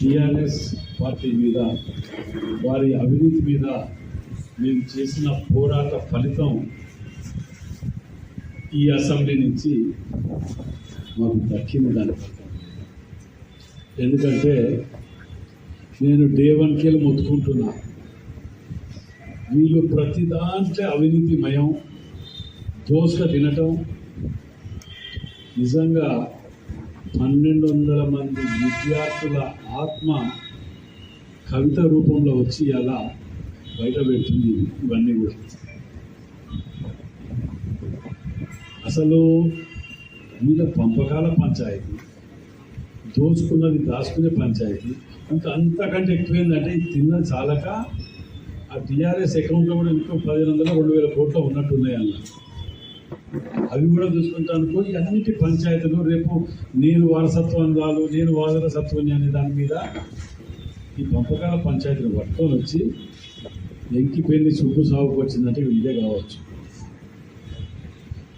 TRS party మీద వారి అవినీతి మీద మేము చేసిన పోరాట ఫలితం ఈ అసెంబ్లీ నుంచి మాకు దక్కింది దాని ఎందుకంటే నేను డే వన్కెళ్ళి మొత్తుకుంటున్నా. వీళ్ళు ప్రతి దాంట్లో అవినీతిమయం దోశ తినటం నిజంగా పన్నెండు వందల మంది విద్యార్థుల ఆత్మ కవిత రూపంలో వచ్చి అలా బయట ఇవన్నీ కూడా. అసలు మీద పంపకాల పంచాయతీ దోచుకున్నది దాచుకునే పంచాయతీ ఇంకా అంతకంటే ఎక్కువైందంటే ఇది తిన్న చాలక ఆ టీఆర్ఎస్ అకౌంట్లో కూడా ఇంకో పదిహేను వందల రెండు వేల కోట్లు ఉన్నట్టున్నాయి అన్నారు అవి కూడా చూసుకుంటానుకో ఈ అన్నిటి పంచాయతీలు రేపు నేను వారసత్వం రాలు నేను వారసత్వం అనే దాని మీద ఈ పంపకాల పంచాయతీలు పట్టుకొని వచ్చి ఎంకి పెళ్ళి సుబ్బు సాగుకు వచ్చిందంటే ఇదే కావచ్చు.